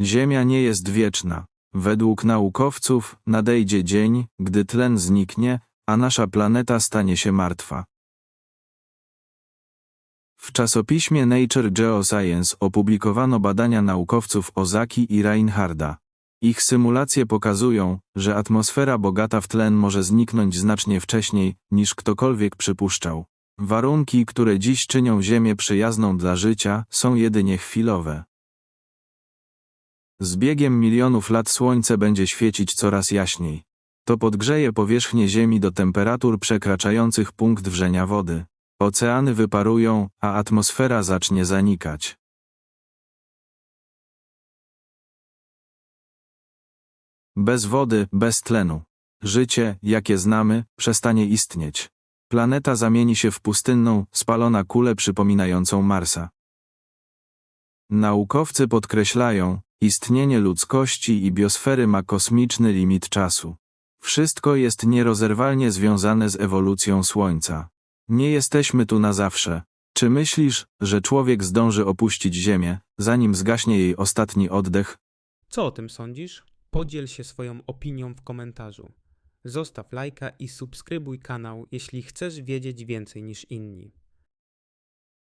Ziemia nie jest wieczna. Według naukowców nadejdzie dzień, gdy tlen zniknie, a nasza planeta stanie się martwa. W czasopiśmie Nature Geoscience opublikowano badania naukowców Ozaki i Reinharda. Ich symulacje pokazują, że atmosfera bogata w tlen może zniknąć znacznie wcześniej, niż ktokolwiek przypuszczał. Warunki, które dziś czynią Ziemię przyjazną dla życia, są jedynie chwilowe. Z biegiem milionów lat Słońce będzie świecić coraz jaśniej. To podgrzeje powierzchnię Ziemi do temperatur przekraczających punkt wrzenia wody. Oceany wyparują, a atmosfera zacznie zanikać. Bez wody, bez tlenu. Życie, jakie znamy, przestanie istnieć. Planeta zamieni się w pustynną, spalona kulę przypominającą Marsa. Naukowcy podkreślają, istnienie ludzkości i biosfery ma kosmiczny limit czasu. Wszystko jest nierozerwalnie związane z ewolucją Słońca. Nie jesteśmy tu na zawsze. Czy myślisz, że człowiek zdąży opuścić Ziemię, zanim zgaśnie jej ostatni oddech? Co o tym sądzisz? Podziel się swoją opinią w komentarzu. Zostaw lajka i subskrybuj kanał, jeśli chcesz wiedzieć więcej niż inni.